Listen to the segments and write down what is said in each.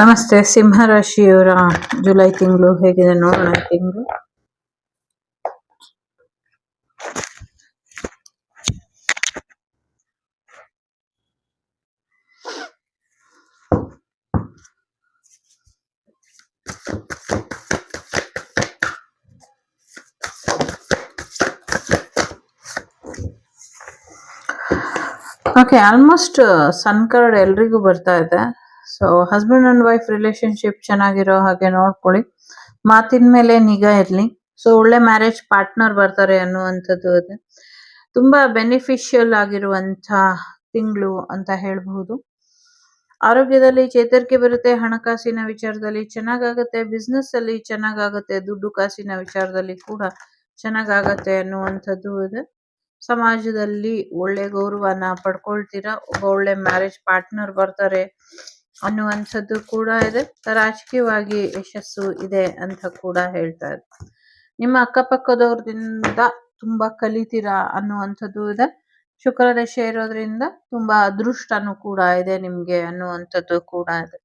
ನಮಸ್ತೆ ಸಿಂಹರಾಶಿಯವರ ಜುಲೈ ತಿಂಗಳು ಹೇಗಿದೆ ನೋಡೋಣ ತಿಂಗಳು? ಓಕೆ ಆಲ್ಮೋಸ್ಟ್ ಸನ್ ಕಾರ್ಡ್ ಎಲ್ರಿಗೂ ಬರ್ತಾ ಇದೆ. So husband and wife relationship ಚೆನ್ನಾಗಿರೋ ಹಾಗೆ ನೋಡ್ಕೊಳ್ಳಿ. ಮಾತಿನ ಮೇಲೆ ನಿಗಾ ಇರ್ಲಿ. ಸೊ ಒಳ್ಳೆ ಮ್ಯಾರೇಜ್ ಪಾರ್ಟ್ನರ್ ಬರ್ತಾರೆ ಅನ್ನುವಂಥದ್ದು ಇದೆ ತುಂಬಾ ಬೆನಿಫಿಷಿಯಲ್ ಆಗಿರುವಂತ ತಿಂಗಳು ಅಂತ ಹೇಳಬಹುದು. ಆರೋಗ್ಯದಲ್ಲಿ ಚೇತರಿಕೆ ಬರುತ್ತೆ, ಹಣಕಾಸಿನ ವಿಚಾರದಲ್ಲಿ ಚೆನ್ನಾಗಾಗತ್ತೆ ಬಿಸ್ನೆಸ್ ಅಲ್ಲಿ ಚೆನ್ನಾಗಾಗತ್ತೆ, ದುಡ್ಡು ಕಾಸಿನ ವಿಚಾರದಲ್ಲಿ ಕೂಡ ಚೆನ್ನಾಗಾಗತ್ತೆ ಅನ್ನುವಂಥದ್ದು ಇದೆ. ಸಮಾಜದಲ್ಲಿ ಒಳ್ಳೆ ಗೌರವನ ಪಡ್ಕೊಳ್ತೀರಾ? ಒಬ್ಬ ಒಳ್ಳೆ ಮ್ಯಾರೇಜ್ ಪಾರ್ಟ್ನರ್ ಬರ್ತಾರೆ. ಅನ್ನುವಂಥದ್ದು ಕೂಡ ಇದೆ. ರಾಜಕೀಯವಾಗಿ ಯಶಸ್ಸು ಇದೆ ಅಂತ ಕೂಡ ಹೇಳ್ತಾ ಇದೆ ನಿಮ್ಮ ಅಕ್ಕಪಕ್ಕದವ್ರದಿಂದ ತುಂಬಾ ಕಲಿತೀರಾ ಅನ್ನುವಂಥದ್ದು ಇದೆ. ಶುಕ್ರ ದಶೆ ಇರೋದ್ರಿಂದ ತುಂಬಾ ಅದೃಷ್ಟನು ಕೂಡ ಇದೆ ನಿಮ್ಗೆ ಅನ್ನುವಂಥದ್ದು ಕೂಡ ಇದೆ.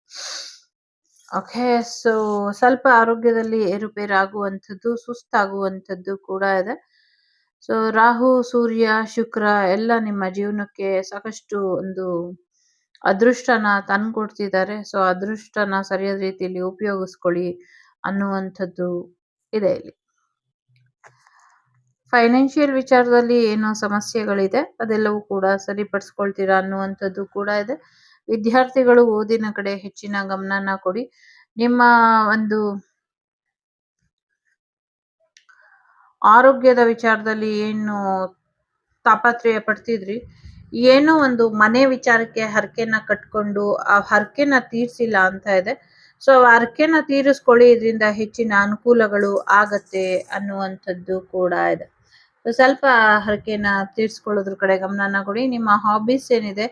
ಓಕೆ ಸೊ ಸ್ವಲ್ಪ ಆರೋಗ್ಯದಲ್ಲಿ ಏರುಪೇರಾಗುವಂಥದ್ದು, ಸುಸ್ತಾಗುವಂಥದ್ದು ಕೂಡ ಇದೆ. ಸೊ ರಾಹು, ಸೂರ್ಯ, ಶುಕ್ರ ಎಲ್ಲ ನಿಮ್ಮ ಜೀವನಕ್ಕೆ ಸಾಕಷ್ಟು ಒಂದು ಅದೃಷ್ಟನ ತಂದ್ಕೊಡ್ತಿದ್ದಾರೆ ಸೊ ಅದೃಷ್ಟನ ಸರಿಯಾದ ರೀತಿಯಲ್ಲಿ ಉಪಯೋಗಿಸ್ಕೊಳ್ಳಿ ಅನ್ನುವಂಥದ್ದು ಇದೆ ಇಲ್ಲಿ. ಫೈನಾನ್ಷಿಯಲ್ ವಿಚಾರದಲ್ಲಿ ಏನೋ ಸಮಸ್ಯೆಗಳಿದೆ. ಅದೆಲ್ಲವೂ ಕೂಡ ಸರಿಪಡಿಸ್ಕೊಳ್ತೀರಾ ಅನ್ನುವಂಥದ್ದು ಕೂಡ ಇದೆ. ವಿದ್ಯಾರ್ಥಿಗಳು ಓದಿನ ಕಡೆ ಹೆಚ್ಚಿನ ಗಮನನ ಕೊಡಿ. ನಿಮ್ಮ ಒಂದು ಆರೋಗ್ಯದ ವಿಚಾರದಲ್ಲಿ ಏನು ತಾಪತ್ರಯ ಪಡ್ತಿದ್ರಿ? ಏನೋ ಒಂದು ಮನೆ ವಿಚಾರಕ್ಕೆ ಹರಕೆನ ಕಟ್ಕೊಂಡು ಆ ಹರಕೆನ ತೀರಿಸಿಲ್ಲ ಅಂತ ಇದೆ. ಸೊ ಆ ಹರಕೆನ ತೀರಿಸ್ಕೊಳ್ಳಿ, ಇದರಿಂದ ಹೆಚ್ಚಿನ ಅನುಕೂಲಗಳು ಆಗತ್ತೆ ಅನ್ನುವಂಥದ್ದು ಕೂಡ ಇದೆ. ಸ್ವಲ್ಪ ಹರಕೆನ ತೀರ್ಸ್ಕೊಳ್ಳೋದ್ರ ಕಡೆ ಗಮನನ ಕೊಡಿ. ನಿಮ್ಮ ಹಾಬೀಸ್ ಏನಿದೆ,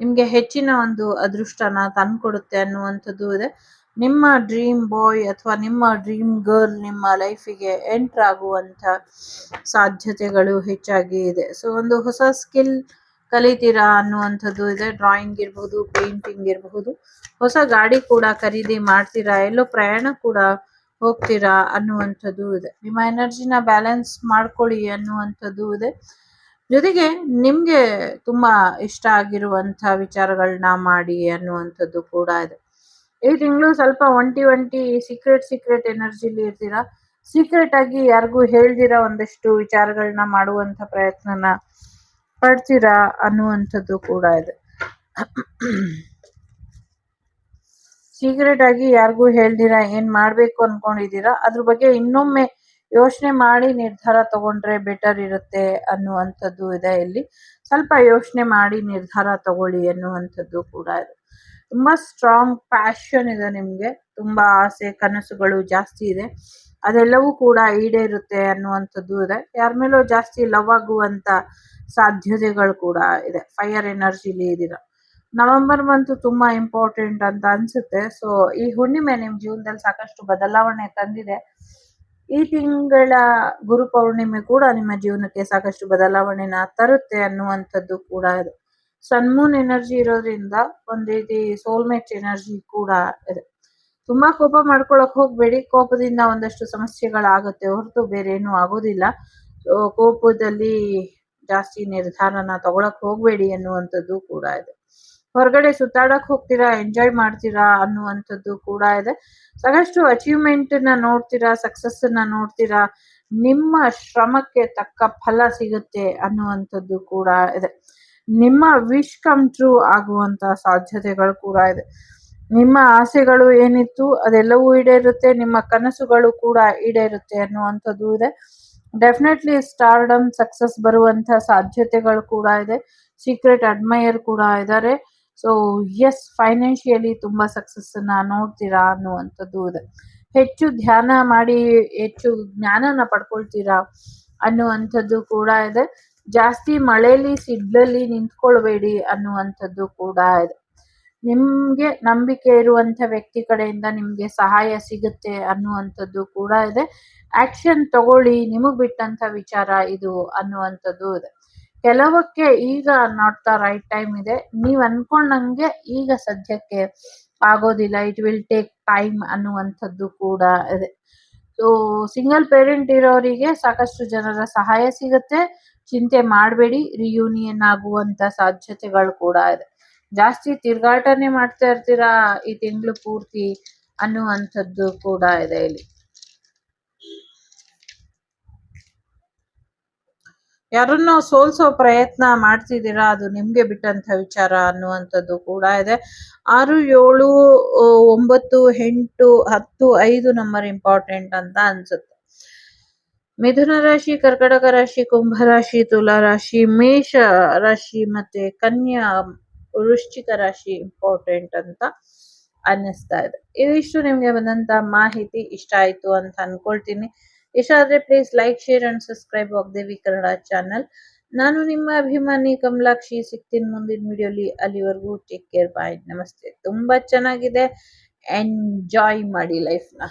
ನಿಮ್ಗೆ ಹೆಚ್ಚಿನ ಒಂದು ಅದೃಷ್ಟನ ತಂದ್ಕೊಡುತ್ತೆ ಅನ್ನುವಂಥದ್ದು ಇದೆ. ನಿಮ್ಮ ಡ್ರೀಮ್ ಬಾಯ್ ಅಥವಾ ನಿಮ್ಮ ಡ್ರೀಮ್ ಗರ್ಲ್ ನಿಮ್ಮ ಲೈಫಿಗೆ ಎಂಟರ್ ಆಗುವಂತ ಸಾಧ್ಯತೆಗಳು ಹೆಚ್ಚಾಗಿ ಇದೆ. ಸೊ ಒಂದು ಹೊಸ ಸ್ಕಿಲ್ ಕಲಿತೀರಾ ಅನ್ನುವಂಥದ್ದು ಇದೆ. ಡ್ರಾಯಿಂಗ್ ಇರಬಹುದು ಪೇಂಟಿಂಗ್ ಇರಬಹುದು ಹೊಸ ಗಾಡಿ ಕೂಡ ಖರೀದಿ ಮಾಡ್ತೀರಾ, ಎಲ್ಲೋ ಪ್ರಯಾಣ ಕೂಡ ಹೋಗ್ತೀರಾ ಅನ್ನುವಂಥದ್ದು ಇದೆ. ನಿಮ್ಮ ಎನರ್ಜಿನ ಬ್ಯಾಲೆನ್ಸ್ ಮಾಡ್ಕೊಳ್ಳಿ ಅನ್ನುವಂಥದ್ದು ಇದೆ. ಜೊತೆಗೆ ನಿಮ್ಗೆ ತುಂಬಾ ಇಷ್ಟ ಆಗಿರುವಂತ ವಿಚಾರಗಳನ್ನ ಮಾಡಿ ಅನ್ನುವಂಥದ್ದು ಕೂಡ ಇದೆ. ಈ ತಿಂಗಳು ಸ್ವಲ್ಪ ಒಂಟಿ ಒಂಟಿ ಸೀಕ್ರೆಟ್ ಸೀಕ್ರೆಟ್ ಎನರ್ಜಿಲಿ ಇರ್ತೀರಾ? ಸೀಕ್ರೆಟ್ ಆಗಿ ಯಾರಿಗೂ ಹೇಳ್ದಿರ ಒಂದಷ್ಟು ವಿಚಾರಗಳನ್ನ ಮಾಡುವಂತ ಪ್ರಯತ್ನನ? ಪಡ್ತೀರಾ ಅನ್ನುವಂಥದ್ದು ಕೂಡ ಇದೆ. ಸೀಕ್ರೆಟ್ ಆಗಿ ಯಾರಿಗೂ ಹೇಳ್ದಿರಾ ಏನ್ ಮಾಡ್ಬೇಕು ಅನ್ಕೊಂಡಿದೀರಾ ಅದ್ರ ಬಗ್ಗೆ ಇನ್ನೊಮ್ಮೆ ಯೋಚನೆ ಮಾಡಿ ನಿರ್ಧಾರ ತಗೊಂಡ್ರೆ ಬೆಟರ್ ಇರುತ್ತೆ ಅನ್ನುವಂಥದ್ದು ಇದೆ ಇಲ್ಲಿ. ಸ್ವಲ್ಪ ಯೋಚನೆ ಮಾಡಿ ನಿರ್ಧಾರ ತಗೊಳ್ಳಿ ಅನ್ನುವಂಥದ್ದು ಕೂಡ ಇದೆ. ತುಂಬಾ ಸ್ಟ್ರಾಂಗ್ ಪ್ಯಾಷನ್ ಇದೆ ನಿಮ್ಗೆ. ತುಂಬಾ ಆಸೆ, ಕನಸುಗಳು ಜಾಸ್ತಿ ಇದೆ. ಅದೆಲ್ಲವೂ ಕೂಡ ಈಡೇರುತ್ತೆ ಅನ್ನುವಂಥದ್ದು ಇದೆ. ಯಾರ ಮೇಲೂ ಜಾಸ್ತಿ ಲವ್ ಆಗುವಂತ ಸಾಧ್ಯತೆಗಳು ಕೂಡ ಇದೆ. ಫೈರ್ ಎನರ್ಜಿಲಿ ಇದ್ದೀರಾ ನವೆಂಬರ್ ಮಂತ್ ತುಂಬಾ ಇಂಪಾರ್ಟೆಂಟ್ ಅಂತ ಅನ್ಸುತ್ತೆ. ಸೊ ಈ ಹುಣ್ಣಿಮೆ ನಿಮ್ ಜೀವನದಲ್ಲಿ ಸಾಕಷ್ಟು ಬದಲಾವಣೆ ತಂದಿದೆ. ಈ ತಿಂಗಳ ಗುರು ಪೌರ್ಣಿಮೆ ಕೂಡ ನಿಮ್ಮ ಜೀವನಕ್ಕೆ ಸಾಕಷ್ಟು ಬದಲಾವಣೆನ ತರುತ್ತೆ ಅನ್ನುವಂಥದ್ದು ಕೂಡ ಇದೆ. ಸನ್ಮೂನ್ ಎನರ್ಜಿ ಇರೋದ್ರಿಂದ ಒಂದ್ ರೀತಿ ಸೋಲ್ಮೇಟ್ ಎನರ್ಜಿ ಕೂಡ ಇದೆ. ತುಂಬಾ ಕೋಪ ಮಾಡ್ಕೊಳಕ್ ಹೋಗ್ಬೇಡಿ. ಕೋಪದಿಂದ ಒಂದಷ್ಟು ಸಮಸ್ಯೆಗಳಾಗುತ್ತೆ ಹೊರತು ಬೇರೆ ಏನು ಆಗೋದಿಲ್ಲ ಕೋಪದಲ್ಲಿ ಜಾಸ್ತಿ ನಿರ್ಧಾರನ ತಗೊಳಕ್ ಹೋಗ್ಬೇಡಿ ಅನ್ನುವಂಥದ್ದು ಕೂಡ ಇದೆ. ಹೊರಗಡೆ ಸುತ್ತಾಡಕ್ ಹೋಗ್ತೀರಾ ಎಂಜಾಯ್ ಮಾಡ್ತೀರಾ ಅನ್ನುವಂಥದ್ದು ಕೂಡ ಇದೆ. ಸಾಕಷ್ಟು ಅಚೀವ್ಮೆಂಟ್ನ ನೋಡ್ತೀರಾ ಸಕ್ಸಸ್ನ ನೋಡ್ತೀರಾ, ನಿಮ್ಮ ಶ್ರಮಕ್ಕೆ ತಕ್ಕ ಫಲ ಸಿಗುತ್ತೆ ಅನ್ನುವಂಥದ್ದು ಕೂಡ ಇದೆ. ನಿಮ್ಮ ವಿಶ್ ಕಮ್ ಟ್ರೂ ಆಗುವಂತ ಸಾಧ್ಯತೆಗಳು ಕೂಡ ಇದೆ. ನಿಮ್ಮ ಆಸೆಗಳು ಏನಿತ್ತು ಅದೆಲ್ಲವೂ ಈಡೇರುತ್ತೆ, ನಿಮ್ಮ ಕನಸುಗಳು ಕೂಡ ಈಡೇರುತ್ತೆ ಅನ್ನುವಂಥದ್ದು ಇದೆ. ಡೆಫಿನೆಟ್ಲಿ ಸ್ಟಾರ್ಡಮ್ ಸಕ್ಸಸ್ ಬರುವಂತ ಸಾಧ್ಯತೆಗಳು ಕೂಡ ಇದೆ. ಸೀಕ್ರೆಟ್ ಅಡ್ಮೈಯರ್ ಕೂಡ ಇದ್ದಾರೆ. ಸೊ ಎಸ್ ಫೈನಾನ್ಷಿಯಲಿ ತುಂಬಾ ಸಕ್ಸಸ್ನ ನೋಡ್ತೀರಾ ಅನ್ನುವಂಥದ್ದು ಇದೆ. ಹೆಚ್ಚು ಧ್ಯಾನ ಮಾಡಿ, ಹೆಚ್ಚು ಜ್ಞಾನನ ಪಡ್ಕೊಳ್ತೀರಾ ಅನ್ನುವಂಥದ್ದು ಕೂಡ ಇದೆ. ಜಾಸ್ತಿ ಮಳೆಯಲ್ಲಿ ಸಿಡ್ಲಲ್ಲಿ ನಿಂತ್ಕೊಳ್ಬೇಡಿ ಅನ್ನುವಂಥದ್ದು ಕೂಡ ಇದೆ. ನಿಮ್ಗೆ ನಂಬಿಕೆ ಇರುವಂತ ವ್ಯಕ್ತಿ ಕಡೆಯಿಂದ ನಿಮಗೆ ಸಹಾಯ ಸಿಗುತ್ತೆ ಅನ್ನುವಂಥದ್ದು ಕೂಡ ಇದೆ. ಆಕ್ಷನ್ ತಗೊಳ್ಳಿ, ನಿಮಗೆ ಬಿಟ್ಟಂತ ವಿಚಾರ ಇದು ಅನ್ನುವಂಥದ್ದು ಇದೆ. ಕೆಲವಕ್ಕೆ ಈಗ ನಾಟ್ ದ ರೈಟ್ ಟೈಮ್ ಇದೆ. ನೀವು ಅನ್ಕೊಂಡಂಗೆ ಈಗ ಸದ್ಯಕ್ಕೆ ಆಗೋದಿಲ್ಲ. ಇಟ್ ವಿಲ್ ಟೇಕ್ ಟೈಮ್ ಅನ್ನುವಂಥದ್ದು ಕೂಡ ಇದೆ. ಸೊ ಸಿಂಗಲ್ ಪೇರೆಂಟ್ ಇರೋರಿಗೆ ಸಾಕಷ್ಟು ಜನರ ಸಹಾಯ ಸಿಗುತ್ತೆ. ಚಿಂತೆ ಮಾಡಬೇಡಿ. ರಿಯೂನಿಯನ್ ಆಗುವಂತ ಸಾಧ್ಯತೆಗಳು ಕೂಡ ಇದೆ. ಜಾಸ್ತಿ ತಿರ್ಗಾಟನೆ ಮಾಡ್ತಾ ಇರ್ತೀರಾ ಈ ತಿಂಗಳು ಪೂರ್ತಿ ಅನ್ನುವಂಥದ್ದು ಕೂಡ ಇದೆ ಇಲ್ಲಿ. ಯಾರನ್ನ ಸೋಲ್ಸೋ ಪ್ರಯತ್ನ ಮಾಡ್ತಿದ್ದೀರಾ, ಅದು ನಿಮ್ಗೆ ಬಿಟ್ಟಂತ ವಿಚಾರ ಅನ್ನುವಂಥದ್ದು ಕೂಡ ಇದೆ. ಆರು, ಏಳು, ಒಂಬತ್ತು, ಎಂಟು, ಹತ್ತು, ಐದು ನಂಬರ್ ಇಂಪಾರ್ಟೆಂಟ್ ಅಂತ ಅನ್ಸುತ್ತೆ. ಮಿಥುನ ರಾಶಿ, ಕರ್ಕಟಕ ರಾಶಿ, ಕುಂಭ ರಾಶಿ, ತುಲಾ ರಾಶಿ, ಮೇಷ ರಾಶಿ ಮತ್ತೆ ಕನ್ಯಾ ವೃಶ್ಚಿಕ ರಾಶಿ ಇಂಪಾರ್ಟೆಂಟ್ ಅಂತ ಅನ್ನಿಸ್ತಾ ಇದೆ. ಇದಿಷ್ಟು ನಿಮಗೆ ಬಂದಂತ ಮಾಹಿತಿ ಇಷ್ಟ ಆಯ್ತು ಅಂತ ಅನ್ಕೊಳ್ತೀನಿ. ಇಷ್ಟ ಆದ್ರೆ please like share and subscribe ಆಗ್ದೇವಿ Kannada channel ನಾನು ನಿಮ್ಮ ಅಭಿಮಾನಿ ಕಮಲಾಕ್ಷಿ ಸಿಗ್ತೀನಿ ಮುಂದಿನ ವಿಡಿಯೋಲಿ ಅಲ್ಲಿವರೆಗೂ ಟೇಕ್ ಕೇರ್ ಬಾಯ್ ನಮಸ್ತೆ. ತುಂಬಾ ಚೆನ್ನಾಗಿದೆ. ಎಂಜಾಯ್ ಮಾಡಿ ಲೈಫ್ನ.